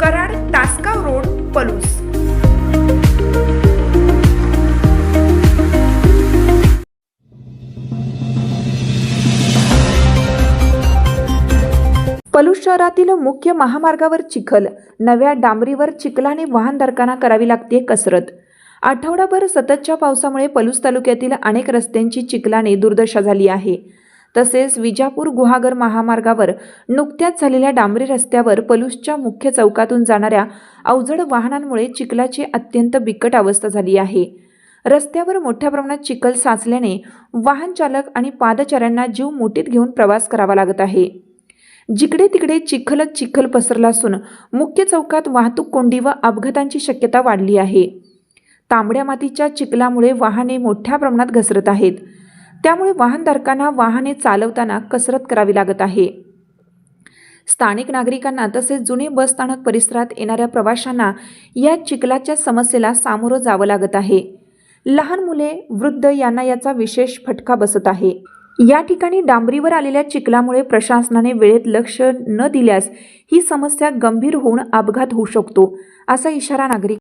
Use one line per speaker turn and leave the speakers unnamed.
Karad Tasgaon road Palus. Palus शहरातील मुख्य महामार्गावर चिखल नव्या डांबरीवर चिखलाने वाहनधारकांना करावी लागते कसरत. आठवडाभर सततच्या पावसामुळे पलूस तालुक्यातील अनेक रस्त्यांची चिखलाने दुर्दशा झाली आहे. तसेच विजापूर गुहागर महामार्गावर नुकत्याच झालेल्या डांबरी रस्त्यावर पलूसच्या मुख्य चौकातून जाणाऱ्या अवजड वाहनांमुळे चिखलाची अत्यंत बिकट अवस्था झाली आहे. रस्त्यावर मोठ्या प्रमाणात चिखल साचल्याने वाहन चालक आणि पादचाऱ्यांना जीव मोठीत घेऊन प्रवास करावा लागत आहे. जिकडे तिकडे चिखलच चिखल पसरला असून मुख्य चौकात वाहतूक कोंडी व अपघातांची शक्यता वाढली आहे. तांबड्या मातीच्या चिखलामुळे वाहने मोठ्या प्रमाणात घसरत आहेत. त्यामुळे वाहनधारकांना वाहने चालवताना कसरत करावी लागत आहे. स्थानिक नागरिकांना तसेच जुने बस स्थानक परिसरात येणाऱ्या प्रवाशांना या चिखलाच्या समस्येला सामोरं जावं लागत आहे. लहान मुले वृद्ध यांना याचा विशेष फटका बसत आहे. या ठिकाणी डांबरीवर आलेल्या चिखलामुळे प्रशासनाने वेळेत लक्ष न दिल्यास ही समस्या गंभीर होऊन अपघात होऊ शकतो असा इशारा नागरिक